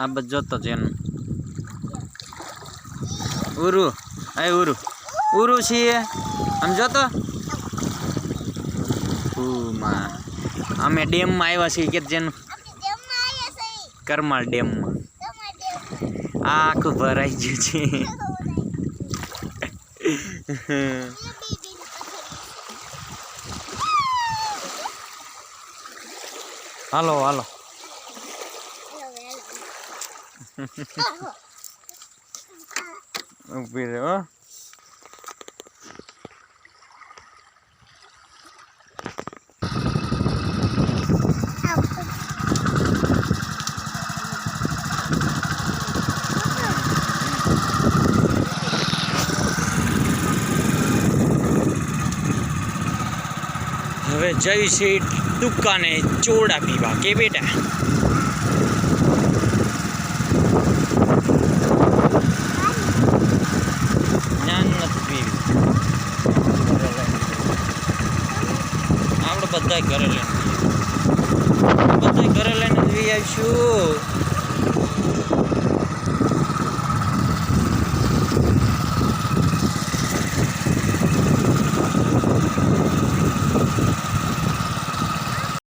આ બધું જોતો છે એનું ઉરુ, એ ઉરુ. ઉરુ છીએ. આમ જોતો? અમે ડેમમાં આવ્યા છીએ કે જેનું? કરમાળ ડેમમાં. આખું ભરાઈ ગયું છે. હાલો હાલો. ઊભી રહે હો હવે જઈ છે દુકાને ચોડા પીવા કે બેટા પીવું. આપણે બધા ઘરે લઈને બધા ઘરે લઈને જઈ આવીશું.